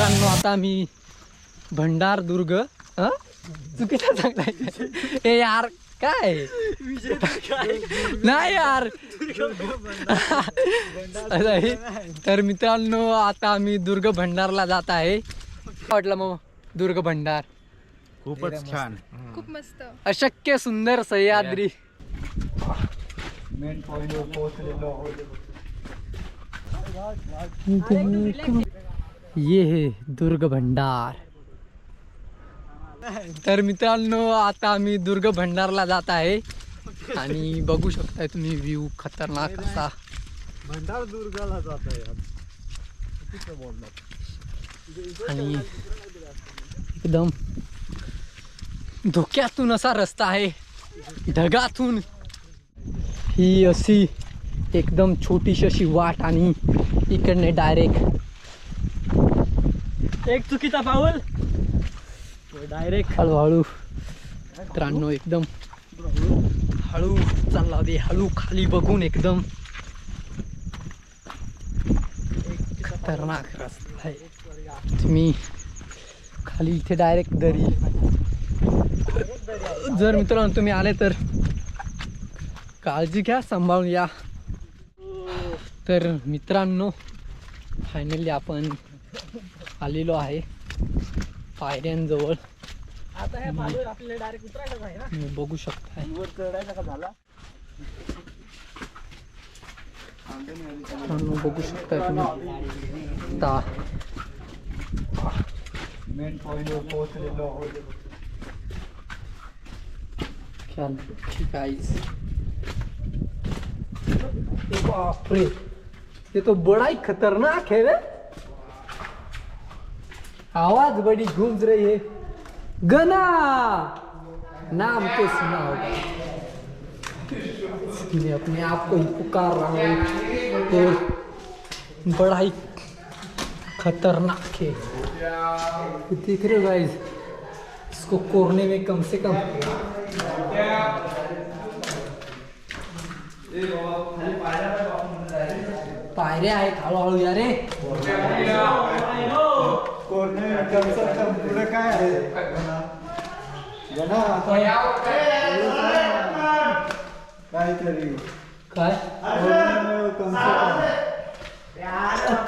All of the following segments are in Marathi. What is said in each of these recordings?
आता आम्ही भंडार दुर्ग हं? चुकीचं सांगताय ए यार काय? नाही यार. तर मित्रांनो आता आम्ही दुर्ग भंडारला जात आहे. वाटलं मग दुर्ग भंडार. खूपच छान. खूप मस्त. अशक्य सुंदर सह्याद्री. मेन पोहोचलेलो ये है दुर्ग भंडार। तर मित्रांनो आता आम्ही दुर्ग भंडारला जात आहे. आणि बघू शकताय तुम्ही व्ह्यू खतरनाक असा. भंडार दुर्गाला जात आहे आणि एकदम धोक्यातून असा रस्ता आहे. ढगातून. ही अशी एकदम छोटीशी अशी वाट आणि इकडने डायरेक्ट एक चुकीचा पाऊल डायरेक्ट हळूहळू. मित्रांनो एकदम. हळू चालला दे हळू खाली बघून एकदम. खतरनाक रस्ता आहे. तुम्ही खाली इथे डायरेक्ट दरी. जर मित्रांनो तुम्ही आले तर काळजी घ्या सांभाळून या. तर मित्रांनो फायनली आपण आलेलो आहे. पायऱ्यांजवळ. आता ह्या पाऊलवर आपल्याला डायरेक्ट उतरायलाच आहे ना? तुम्ही बघू शकताय. वर चढायचा का झाला? मित्रांनो बघू शकताय तुम्ही. मेन पॉइंटवर पोहोचलेलो ठीक आहे बापरे. ये तो बड़ा ही खतरनाक है रे. आवाज बड़ी गूंज रही है। गना! नाम को सुना होगा। मैं अपने आप को ही पुकार रहा हूँ। तो बड़ा ही खतरनाक है। देख रहे हो इसको कोरने में कम से कम पायऱ्या आहेत हळूहळू या रे कोरणे कम से कम पुढे काय आहे काहीतरी काय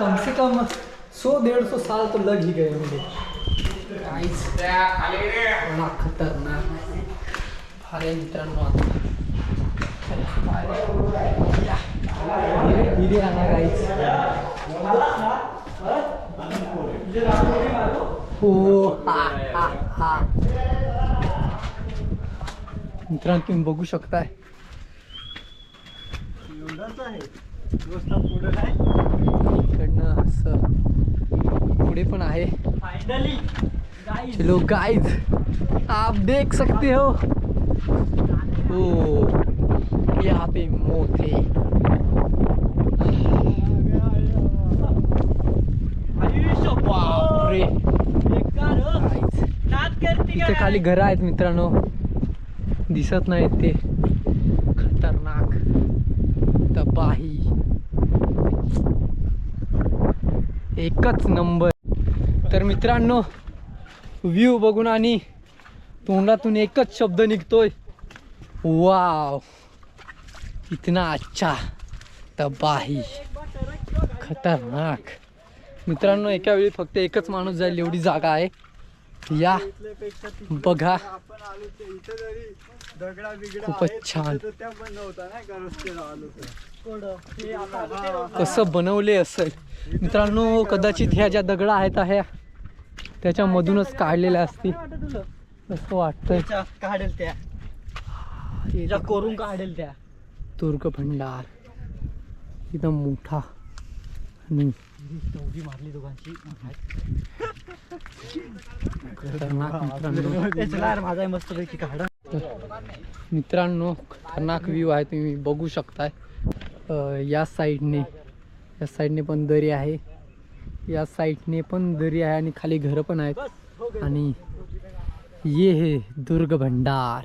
कम से कम कम से डेढ़ सौ साल तो लग ही गए होंगे Guys, बड़ा खतरनाक भारे मित्रांनो आता धीरे आना गाईच हो हा हा हा मित्रांनो तुम्ही बघू शकताय. इकडनं असं पुढे पण आहे. चलो गाइस आप देख सकते हो. ओ यहाँ पे मौत. बापरे. इथे खाली घरं आहेत मित्रांनो. दिसत नाहीत ते. खतरनाक. तबाही. एकच नंबर. तर मित्रांनो व्ह्यू बघून आणि तोंडातून एकच शब्द निघतोय. वाव इतना अच्छा तबाही. खतरनाक. मित्रांनो एका वेळी फक्त एकच माणूस जाईल एवढी जागा आहे. या. बघा. खूपच छान. हे. कसं बनवले असेल. मित्रांनो कदाचित ह्या ज्या दगडा आहेत ह्या त्याच्यामधूनच काढलेल्या असतील. वाटतं असं त्याच्या काढेल त्या. कोरून काढेल त्या. दुर्ग भंडार. एकदम मोठा आणि उडी मारली दोघांची. खतरनाक मित्रांनो. ए, चला यार, माझा आहे मस्त पैकी काढा. मित्रांनो खतरनाक व्ह्यू आहे तुम्ही बघू शकताय. या साईडने या साईडने पण दरी आहे. या साईडने पण दरी आहे आणि खाली घरं पण आहेत. आणि ये है दुर्ग भंडार.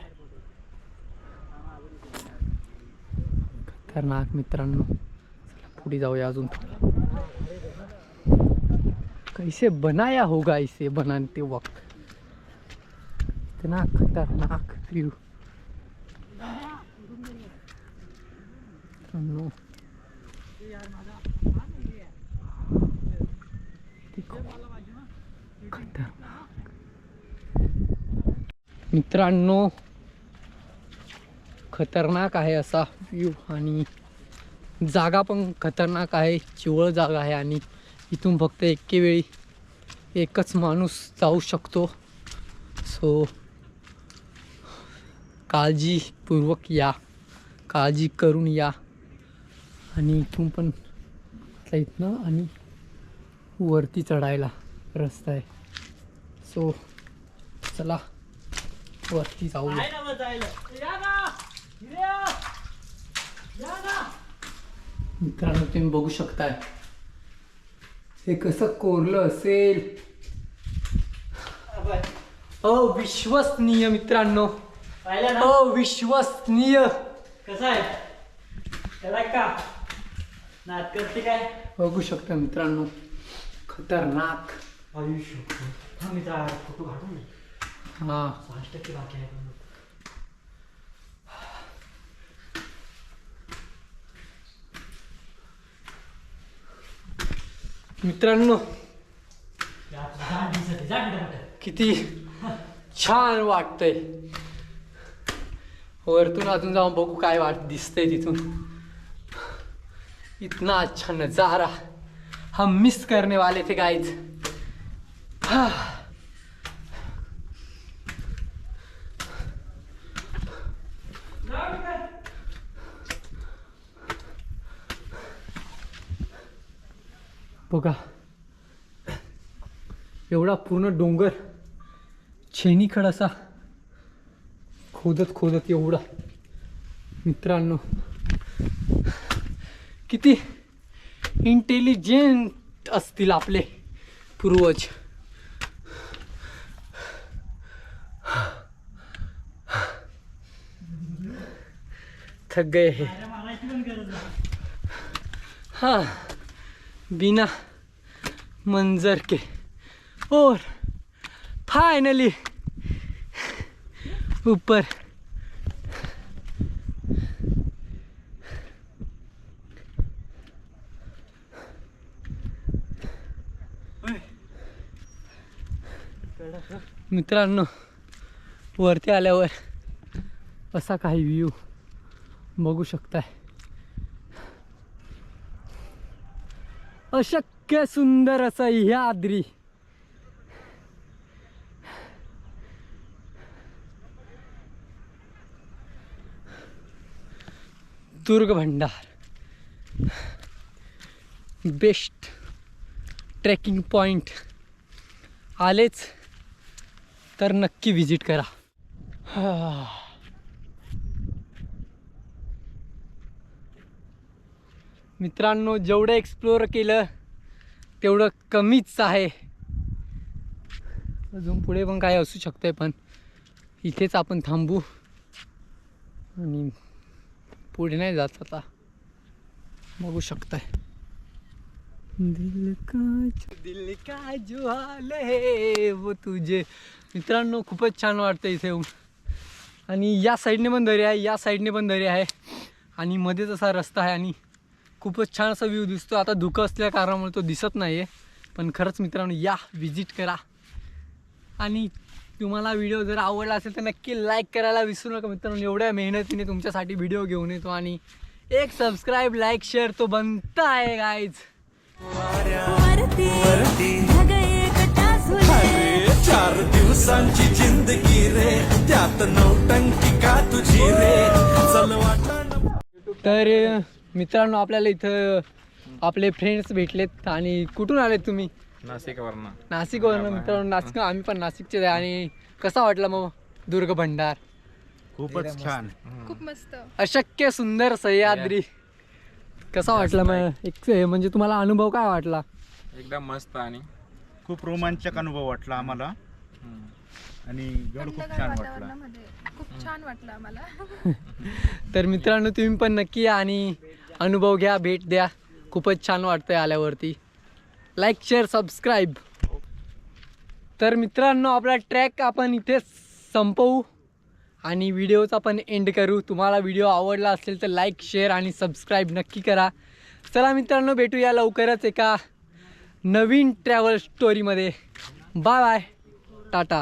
खतरनाक मित्रांनो. चला पुढे जाऊया अजून थोडं. कैसे बनाया होगा इसे बनाते वक्त। इतना खतरनाक व्यू। मित्रांनो खतरनाक। मित्रांनो खतरनाक आहे असा व्ह्यू आणि जागा पण खतरनाक आहे चिवळ जागा आहे आणि इथून फक्त एके वेळी एकच माणूस जाऊ शकतो. सो काळजीपूर्वक या. काळजी करून या. आणि इथून पण इथनं आणि वरती चढायला रस्ता आहे. सो चला वरती जाऊया. मित्रांनो तुम्ही बघू शकताय. हे कसं कोरलं असेल? अविश्वसनीय मित्रांनो. अविश्वसनीय. कसं आहे? त्याला का नाद करते काय? बघू शकता मित्रांनो. खतरनाक. आयुष्य. हा मित्रा फोटो काढून हा. पाच टक्के बाकी आहे. मित्रांनो किती छान वाटतंय वरतून अजून जाऊन बघू काय वाट दिसतंय तिथून. इतना अच्छा नजारा. हम मिस करने वाले थे गाइज बघा. एवढा पूर्ण डोंगर छेनीखड असा. खोदत खोदत एवढा. मित्रांनो किती इंटेलिजंट असतील आपले पूर्वज. थक गए हे. हां. बिना मंजर के। और फाइनली ऊपर। मित्रांनो वरती आल्यावर असा काही व्ह्यू बघू शकताय. अशक्य सुंदर असं ह्याद्री दुर्ग भंडार बेस्ट ट्रेकिंग पॉइंट आलेच तर नक्की विजिट करा. मित्रांनो जेवढं एक्सप्लोअर केलं तेवढं कमीच आहे. अजून पुढे पण काय असू शकतंय पण इथेच आपण थांबू. आणि पुढे नाही जात आता. बघू शकताय. दिल का दिल का जो हाल तुझे. मित्रांनो खूपच छान वाटतं इथे येऊन. आणि या साईडने पण दरी आहे या साईडने पण दरी आहे. आणि मध्येच असा रस्ता आहे आणि खूपच छान असा व्ह्यू दिसतो. आता धुकं असल्या कारणामुळे तो दिसत नाही आहे पण खरंच मित्रांनो या विजिट करा. आणि तुम्हाला व्हिडिओ जर आवडला असेल तर नक्की लाईक करायला विसरू नका मित्रांनो. एवढ्या मेहनतीने तुमच्यासाठी व्हिडिओ घेऊन येतो आणि एक सबस्क्राईब लाईक शेअर तो बनता आहे गाईज चार दिवसांची जिंदगी रे. त्यात नौटंकी का तुझी रे? तर मित्रांनो आपल्याला इथं आपले फ्रेंड्स भेटलेत आणि कुठून आलेत तुम्ही? नाशिकवरनं. नाशिकवरून मित्रांनो नाशिक आम्ही पण नाशिकचे आहे आणि कसा वाटला मग दुर्ग भंडार? खूपच छान. खूप मस्त. अशक्य सुंदर सह्याद्री. कसा वाटला मग? एक म्हणजे तुम्हाला अनुभव काय वाटला? एकदम मस्त आणि खूप रोमांचक अनुभव वाटला आम्हाला. आणि गड खूप छान वाटला. खूप छान वाटलं आम्हाला. तर मित्रांनो तुम्ही पण नक्की आणि अनुभव घ्या भेट द्या. खूपच छान वाटतंय आल्यावरती. लाईक शेअर सबस्क्राईब तर मित्रांनो आपला ट्रॅक आपण इथेच संपवू आणि व्हिडिओचा पण एंड करू. तुम्हाला व्हिडिओ आवडला असेल तर लाईक शेअर आणि सबस्क्राईब नक्की करा. चला मित्रांनो भेटूया लवकरच एका नवीन ट्रॅव्हल स्टोरीमध्ये बाय बाय टाटा.